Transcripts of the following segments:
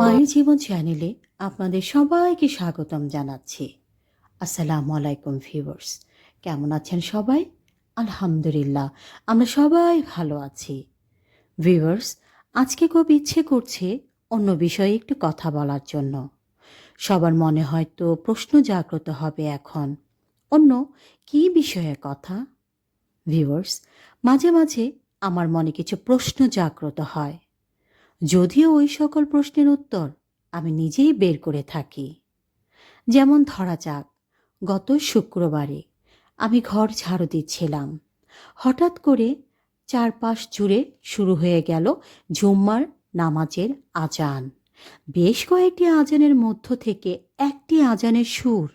মায়ের জীবন চ্যানেলে আপনাদের সবাইকে স্বাগতম জানাচ্ছি। আসসালামু আলাইকুম ভিউয়ার্স, কেমন আছেন সবাই? আলহামদুলিল্লাহ, আমরা সবাই ভালো আছি। ভিউয়ার্স, আজকে খুব ইচ্ছে করছে অন্য বিষয়ে একটু কথা বলার জন্য। সবার মনে হয়তো প্রশ্ন জাগ্রত হবে এখন। অন্য কি বিষয়ে কথা? ভিউয়ার্স, মাঝে মাঝে আমার মনে কিছু প্রশ্ন জাগ্রত হয়। যদিও ওই সকল প্রশ্নের উত্তর আমি নিজেই বের করে থাকি। যেমন ধরা যাক, গত শুক্রবারে আমি ঘর ঝাড়ু দিচ্ছিলাম। হঠাৎ করে চারপাশ জুড়ে শুরু হয়ে গেল জুম্মার নামাজের আজান। বেশ কয়েকটি আজানের মধ্য থেকে একটি আজানের সুর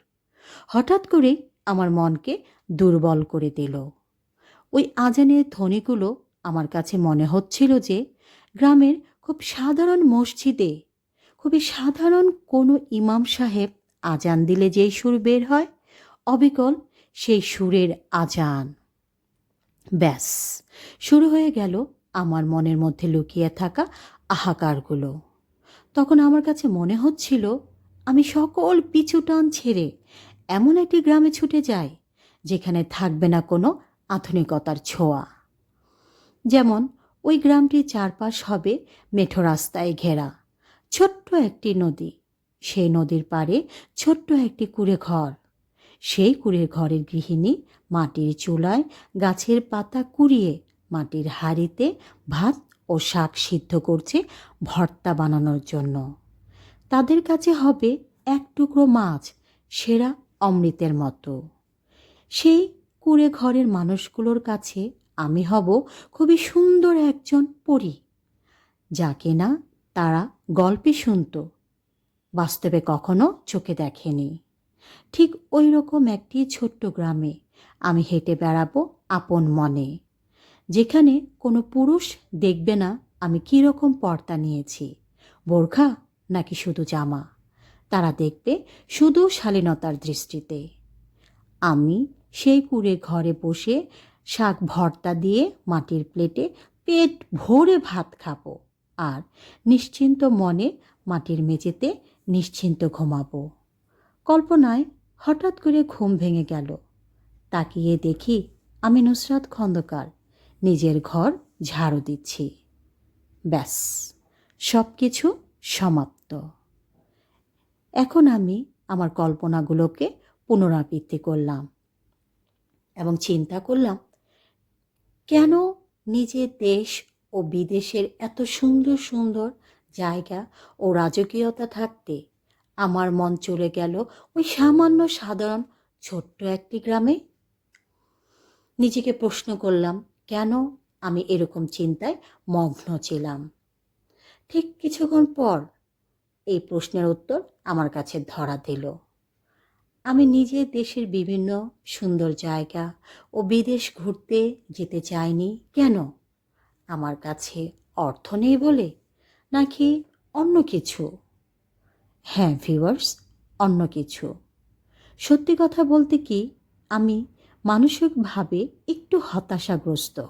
হঠাৎ করে আমার মনকে দুর্বল করে দিল। ওই আজানের ধ্বনিগুলো আমার কাছে মনে হচ্ছিল যে গ্রামের খুব সাধারণ মসজিদে, খুবই সাধারণ কোনো ইমাম সাহেব আজান দিলে যেই সুর বের হয়, অবিকল সেই সুরের আজান। ব্যাস, শুরু হয়ে গেল আমার মনের মধ্যে লুকিয়ে থাকা আহাকারগুলো। তখন আমার কাছে মনে হচ্ছিল, আমি সকল পিছু টান ছেড়ে এমন একটি গ্রামে ছুটে যাই, যেখানে থাকবে না কোনো আধুনিকতার ছোঁয়া। যেমন ওই গ্রামটির চারপাশ হবে মেঠো রাস্তায় ঘেরা। ছোট্ট একটি নদী। সেই নদীর পাড়ে ছোট্ট একটি কুড়ে ঘর। সেই কুড়ে ঘরের গৃহিণী মাটির চুলায় গাছের পাতা কুড়িয়ে মাটির হাঁড়িতে ভাত ও শাক সিদ্ধ করছে ভর্তা বানানোর জন্য। তাদের কাছে হবে এক টুকরো মাছ, সেরা অমৃতের মতো। সেই কুড়ে ঘরের মানুষগুলোর কাছে আমি হব খুবই সুন্দর একজন পরী, যাকে না তারা গল্পে শুনত, বাস্তবে কখনো চোখে দেখেনি। ঠিক ওই রকম একটি ছোট্ট গ্রামে আমি হেঁটে বেড়াবো আপন মনে, যেখানে কোনো পুরুষ দেখবে না আমি কী রকম পর্দা নিয়েছি, বোরখা নাকি শুধু জামা, তারা দেখবে শুধু শালীনতার দৃষ্টিতে। আমি সেই কুড়ে ঘরে বসে শাক ভর্তা দিয়ে মাটির প্লেটে পেট ভরে ভাত খাব আর নিশ্চিন্ত মনে মাটির মেঝেতে নিশ্চিন্ত ঘুমাবো। কল্পনায় হঠাৎ করে ঘুম ভেঙে গেল। তাকিয়ে দেখি আমি নুসরাত খন্দকার, নিজের ঘর ঝাড়ু দিচ্ছি। ব্যাস সব কিছু সমাপ্ত। এখন আমি আমার কল্পনাগুলোকে পুনরাবৃত্তি করলাম এবং চিন্তা করলাম কেন নিজের দেশ ও বিদেশের এত সুন্দর সুন্দর জায়গা ও রাজকীয়তা থাকতে আমার মন চলে গেল ওই সামান্য সাধারণ ছোট্ট একটি গ্রামে? নিজেকে প্রশ্ন করলাম, কেন আমি এরকম চিন্তায় মগ্ন ছিলাম? ঠিক কিছুক্ষণ পর এই প্রশ্নের উত্তর আমার কাছে ধরা দিল। আমি নিজে দেশের বিভিন্ন সুন্দর জায়গা ও বিদেশ ঘুরতে যেতে চাইনি। কেন? আমার কাছে অর্থ নেই বলে? নাকি অন্য কিছু? হ্যাঁ ভিউয়ার্স অন্য কিছু। সত্যি কথা বলতে কি, আমি মানসিকভাবে একটু হতাশাগ্রস্ত।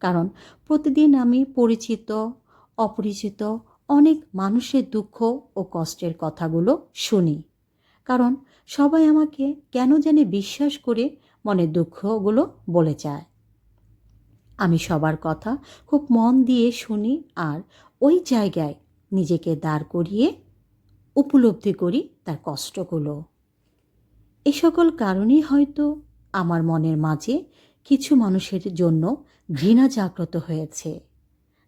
কারণ প্রতিদিন আমি পরিচিত, অপরিচিত, অনেক মানুষের দুঃখ ও কষ্টের কথাগুলো শুনি। কারণ সবাই আমাকে কেন জানি বিশ্বাস করে মনের দুঃখগুলো বলে যায় আমি সবার কথা খুব মন দিয়ে শুনি আর ওই জায়গায় নিজেকে দাঁড় করিয়ে উপলব্ধি করি তার কষ্টগুলো। এ সকল কারণেই হয়তো আমার মনের মাঝে কিছু মানুষের জন্য ঘৃণা জাগ্রত হয়েছে,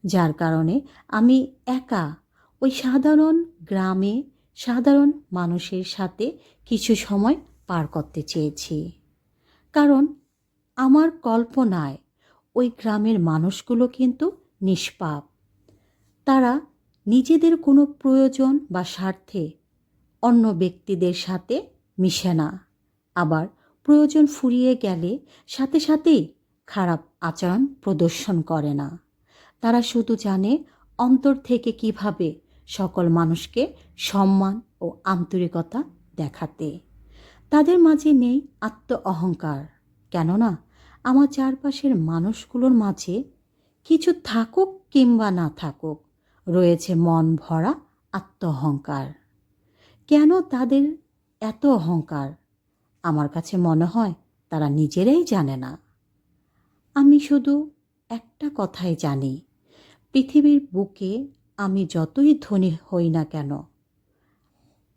যার কারণে আমি একা ওই সাধারণ গ্রামে সাধারণ মানুষের সাথে কিছু সময় পার করতে চেয়েছি। কারণ আমার কল্পনায় ওই গ্রামের মানুষগুলো কিন্তু নিষ্পাপ। তারা নিজেদের কোনো প্রয়োজন বা স্বার্থে অন্য ব্যক্তিদের সাথে মিশে না। আবার প্রয়োজন ফুরিয়ে গেলে সাথে সাথেই খারাপ আচরণ প্রদর্শন করে না। তারা শুধু জানে অন্তর থেকে কীভাবে সকল মানুষকে সম্মান ও আন্তরিকতা দেখাতে। তাদের মাঝে নেই আত্ম অহংকার। কেননা, আমার চারপাশের মানুষগুলোর মাঝে কিছু থাকুক কিংবা না থাকুক, রয়েছে মন ভরা আত্ম অহংকার। কেন তাদের এত অহংকার? আমার কাছে মনে হয় তারা নিজেরাই জানে না। আমি শুধু একটা কথাই জানি, পৃথিবীর বুকে আমি যতই ধনী হই না কেন,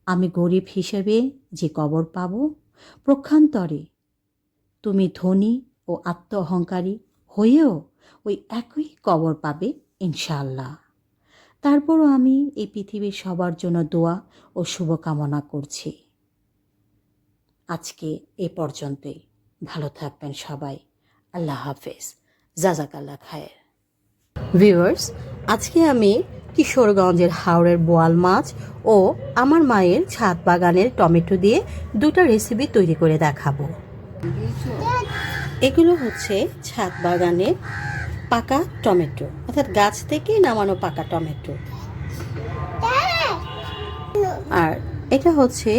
আমি গরিব হিসেবে যে কবর পাব, প্রক্ষান্তরে তুমি ধনী ও আত্ম অহংকারী হয়েও ওই একই কবর পাবে ইনশাল্লাহ তারপরও আমি এই পৃথিবীর সবার জন্য দোয়া ও শুভকামনা করছি। আজকে এ পর্যন্তই। ভালো থাকবেন সবাই। আল্লাহ হাফেজ। জাজাকাল্লা খায়ের। ভিউয়ার্স, আজকে আমি কিশোরগঞ্জের হাওড়ের বোয়াল মাছ ও আমার মায়ের ছাদ বাগানের টমেটো দিয়ে দুটো রেসিপি তৈরি করে দেখাবো। এগুলো হচ্ছে ছাদ বাগানের পাকা টমেটো, অর্থাৎ গাছ থেকে নামানো পাকা টমেটো। আর এটা হচ্ছে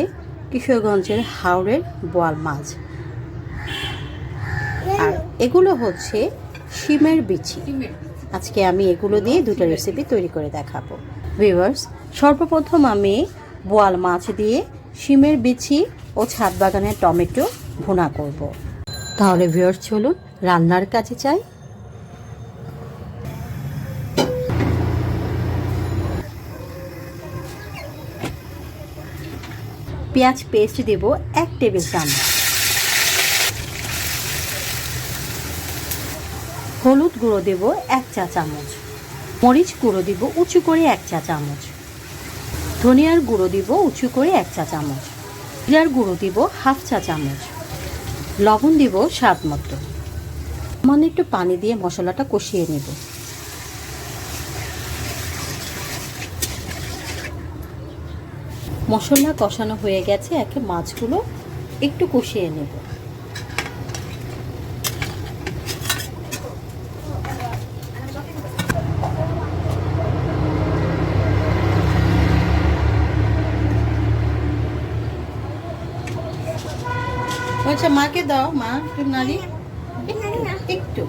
কিশোরগঞ্জের হাওড়ের বোয়াল মাছ। আর এগুলো হচ্ছে শিমের বিচি। আজকে আমি এগুলো দিয়ে দুটো রেসিপি তৈরি করে দেখাবো। ভিউয়ার্স সর্বপ্রথম আমি বোয়াল মাছ দিয়ে শিমের বিচি ও ছাদ বাগানের টমেটো ভুনা করব। তাহলে ভিউয়ার্স চলুন রান্নার কাজে চাই পেঁয়াজ পেস্ট দেব এক টেবিল চামচ। হলুদ গুঁড়ো দেব এক চা চামচ। মরিচ গুঁড়ো দিব উঁচু করে এক চা চামচ। ধনিয়ার গুঁড়ো দিব উঁচু করে এক চা চামচ। জিরার গুঁড়ো দিব হাফ চা চামচ। লবণ দিব স্বাদ মতো। সামান্য একটু পানি দিয়ে মশলাটা কষিয়ে নেব। মশলা কষানো হয়ে গেছে, একে মাছগুলো একটু কষিয়ে নেব। আচ্ছা মাকে দাও মা একটু নাড়ি। একটু,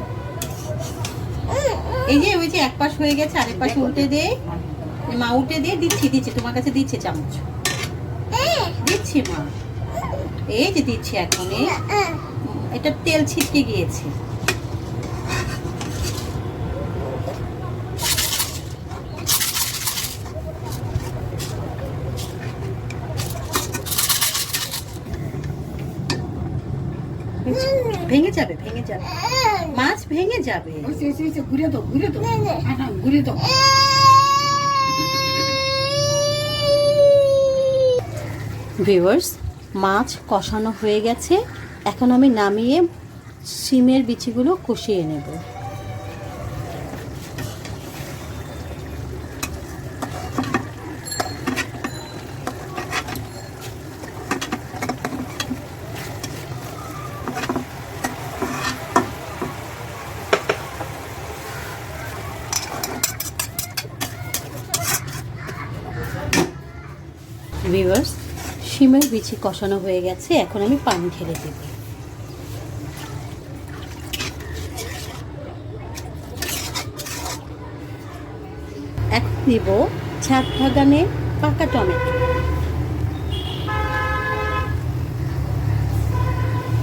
এই যে ওই যে এক পাশ হয়ে গেছে আরেক পাশ উঠে দে। মা উঠে দিয়ে দিচ্ছি দিচ্ছে তোমার কাছে দিচ্ছে চামচ। দিচ্ছি মা। এই যে দিচ্ছি এখন এটা তেল ছিটকে গিয়েছে ভেঙে যাবে ভেঙে যাবে মাছ ভেঙে যাবে। ঘুরে তো ঘুরে তো ঘুরে তো ভিউয়ার্স মাছ কষানো হয়ে গেছে। এখন আমি নামিয়ে সিমের বিচিগুলো কষিয়ে নেব। ভিউয়ার্স সিমের বিচি কষানো হয়ে গেছে, এখন আমি পানি ঢেলে দেব। এখন দিব ছাদ বাগানের পাকা টমেটো।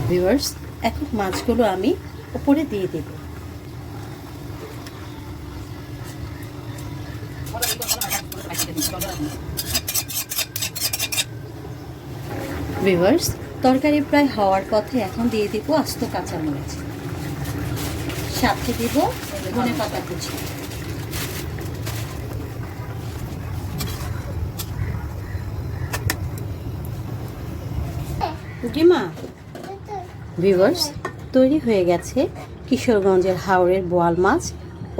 ভিউয়ার্স এখন মাছগুলো আমি উপরে দিয়ে দেব। ভিউয়ার্স তরকারি প্রায় হওয়ার পথে এখন দিয়ে দিব আস্ত কাঁচামরিচ। সাথে দিব? ধনে পাতা কুচি। ডিমা ভিউয়ার্স তৈরি হয়ে গেছে কিশোরগঞ্জের হাওড়ের বোয়াল মাছ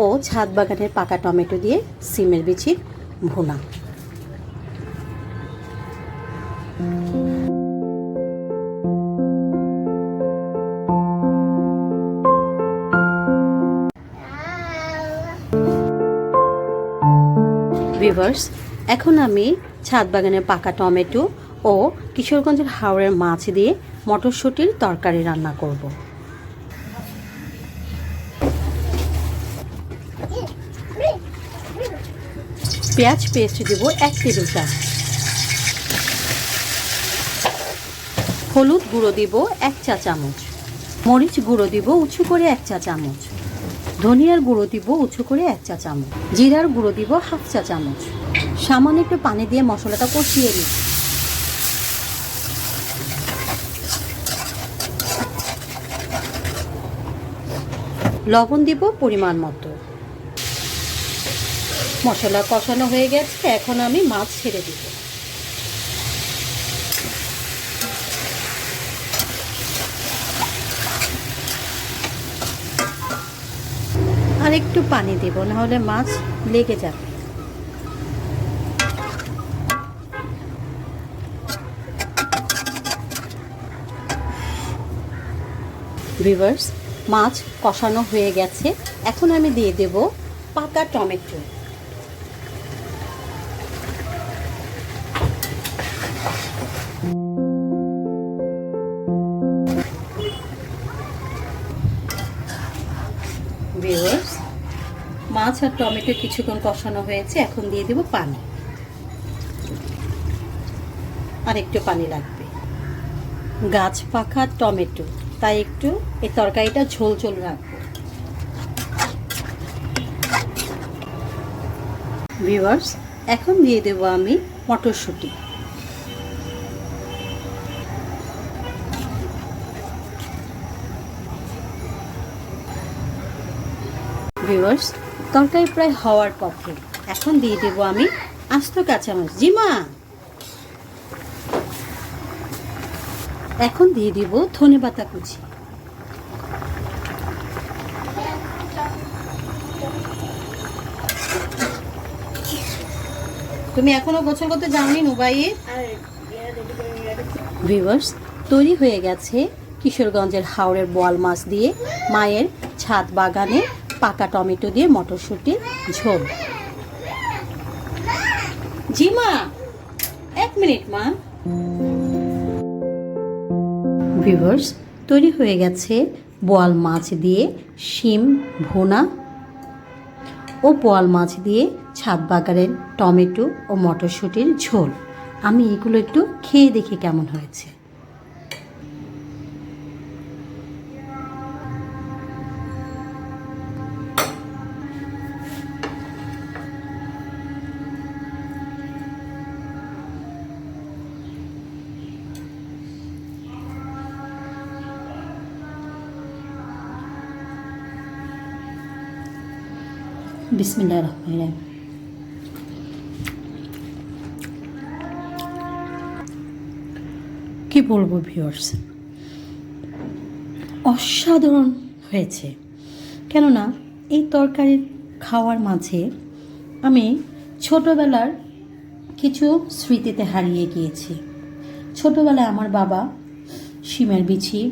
ও ছাদ বাগানের পাকা টমেটো দিয়ে সিমের বিচির ভুনা। ভিভার্স এখন আমি ছাদ বাগানের পাকা টমেটো ও কিশোরগঞ্জের হাওড়ের মাছ দিয়ে মটরশুঁটির তরকারি রান্না করব। পেঁয়াজ পেস্ট দেব এক টেবিল চামচ। হলুদ গুঁড়ো দিব এক চা চামচ। মরিচ গুঁড়ো দিব উঁচু করে এক চা চামচ। ধনিয়ার গুঁড়ো দিব উঁচু করে এক চা চামচ। জিরার গুঁড়ো দিব হাফ চা চামচ। সামান্য একটু পানি দিয়ে মশলাটা কষিয়ে নিই। লবণ দিব পরিমাণ মতো। মশলা কষানো হয়ে গেছে, এখন আমি মাছ ছেড়ে দিব। আর একটু পানি দেব, নাহলে মাছ লেগে যাবে। ভিভার্স মাছ কষানো হয়ে গেছে। এখন আমি দিয়ে দেব পাকা টমেটো। মাছ আর টমেটো কিছুক্ষণ কষানো হয়েছে, এখন দিয়ে দেব পানি। আর একটু পানি লাগবে। গাছ পাকা টমেটো, তাই একটু এই তরকারিটা ঝোল ঝোল রাখব। ভিউয়ার্স এখন দিয়ে দেব আমি মটরশুঁটি। ভিউয়ার্স তরকারি প্রায় হওয়ার পক্ষে। এখন দিয়ে দেব আমি আস্ত কাঁচামরিচ। জি মা! এখন দিয়ে দিব ধনে পাতা কুচি। তুমি এখনও গোসল করতে যাওনি নুবাইয়ে? ভিউয়ার্স, তৈরি হয়ে গেছে কিশোরগঞ্জের হাওড়ের বোয়াল মাছ দিয়ে মায়ের ছাদ বাগানে পাকা টমেটো দিয়ে মটরশুঁটি, ঝোল। জি মা, এক মিনিট মা। ভিভার্স তৈরি হয়ে গেছে বোয়াল মাছ দিয়ে শিম, ভুনা ও বোয়াল মাছ দিয়ে ছাদ বাগানের টমেটো ও মটরশুঁটির ঝোল। আমি এগুলো একটু খেয়ে দেখি কেমন হয়েছে। বিসমিল্লাহ রহমান রহিম কি বলব ভিউয়ার্স অসাধারণ হয়েছে। কেননা, এই তরকারি খাওয়ার মাঝে আমি ছোটবেলার কিছু স্মৃতিতে হারিয়ে গিয়েছি। ছোটবেলায় আমার বাবা শিমের বিছি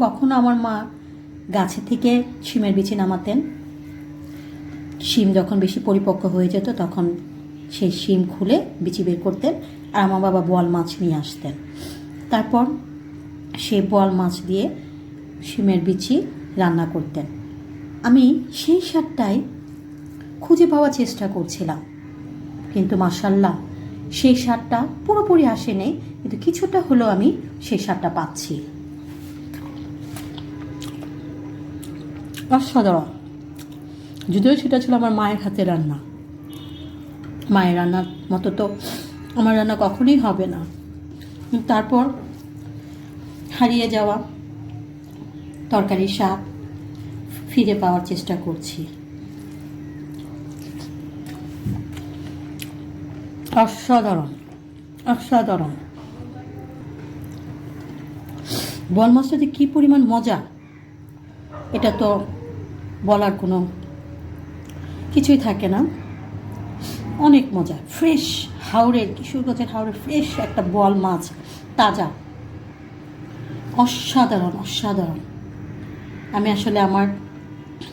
কখনো আমার মা গাছে থেকে শিমের বিছি নামাতেন শিম যখন বেশি পরিপক্ক হয়ে যেত, তখন সেই শিম খুলে বিচি বের করতেন আর আমার বাবা বোয়াল মাছ নিয়ে আসতেন। তারপর সেই বোয়াল মাছ দিয়ে শিমের বিচি রান্না করতেন। আমি সেই স্বাদটাই খুঁজে পাওয়ার চেষ্টা করছিলাম। কিন্তু মাসাল্লাহ সেই স্বাদটা পুরোপুরি আসেনি, কিন্তু কিছুটা হলেও আমি সেই স্বাদটা পাচ্ছি। অসাধারণ। যদিও সেটা ছিল আমার মায়ের হাতে রান্না। মায়ের রান্নার মতো তো আমার রান্না কখনোই হবে না। তারপর হারিয়ে যাওয়া তরকারির স্বাদ ফিরে পাওয়ার চেষ্টা করছি। অসাধারণ অসাধারণ। বল মাছটা যে কী পরিমাণ মজা? এটা তো বলার কোনো কিছুই থাকে না। অনেক মজা। ফ্রেশ হাওড়ের, কিশোরগঞ্জের হাওড়ের ফ্রেশ একটা বল মাছ, তাজা। অসাধারণ অসাধারণ। আমি আসলে আমার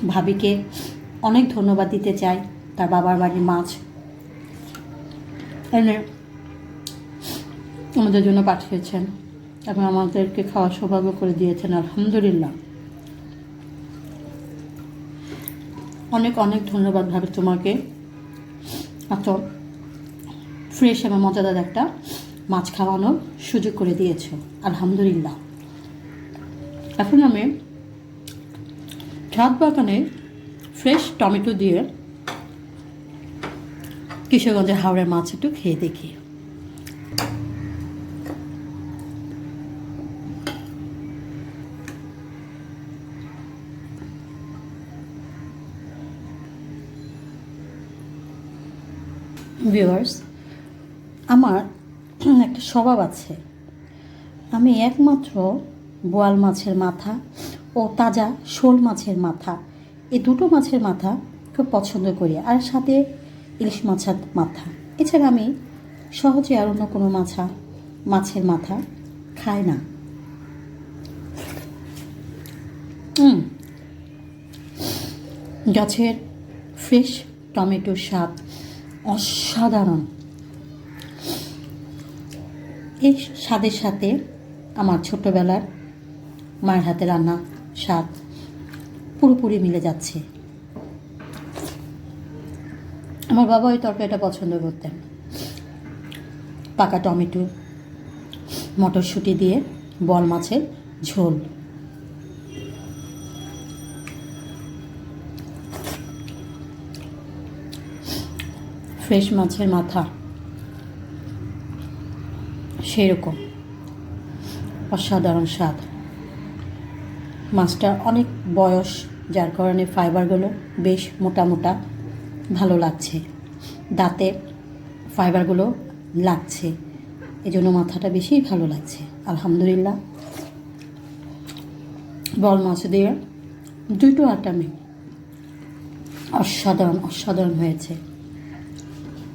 ভাবিকে অনেক ধন্যবাদ দিতে চাই, তার বাবার বাড়ির মাছ। এনে আমাদের জন্য পাঠিয়েছেন এবং আমাদেরকে খাওয়ার সৌভাগ্য করে দিয়েছেন, আলহামদুলিল্লাহ। অনেক অনেক ধন্যবাদ ভাবে তোমাকে। এত ফ্রেশ এবং মজাদার একটা মাছ খাওয়ানোর সুযোগ করে দিয়েছ। আলহামদুলিল্লাহ। এখন আমি ছাদ বাগানে ফ্রেশ টমেটো দিয়ে কিশোরগঞ্জের হাওড়ের মাছ একটু খেয়ে দেখি। ভিউয়ার্স আমার একটা স্বভাব আছে। আমি একমাত্র বোয়াল মাছের মাথা ও তাজা শোল মাছের মাথা। এই দুটো মাছের মাথা খুব পছন্দ করি আর সাথে ইলিশ মাছের মাথা। এছাড়া আমি সহজে আর অন্য কোনো মাছা, মাছের মাথা খাই না। গাছের ফ্রেশ টমেটোর স্বাদ অসাধারণ। এই স্বাদের সাথে আমার ছোট্টবেলার মায়ের হাতে রান্না স্বাদ পুরোপুরি মিলে যাচ্ছে। আমার বাবা ওই তরকারিটা পছন্দ করতেন। পাকা টমেটো, মটরশুঁটি দিয়ে, বল মাছের ঝোল। ফ্রেশ মাছের মাথা। সেরকম অসাধারণ স্বাদ। মাছটার অনেক বয়স, যার কারণে ফাইবারগুলো বেশ মোটা মোটা ভালো লাগছে। দাঁতে ফাইবারগুলো লাগছে। এজন্য মাথাটা বেশি ভালো লাগছে। আলহামদুলিল্লাহ। বল মাছ দিয়ে দুটো আটামি অসাধারণ অসাধারণ হয়েছে।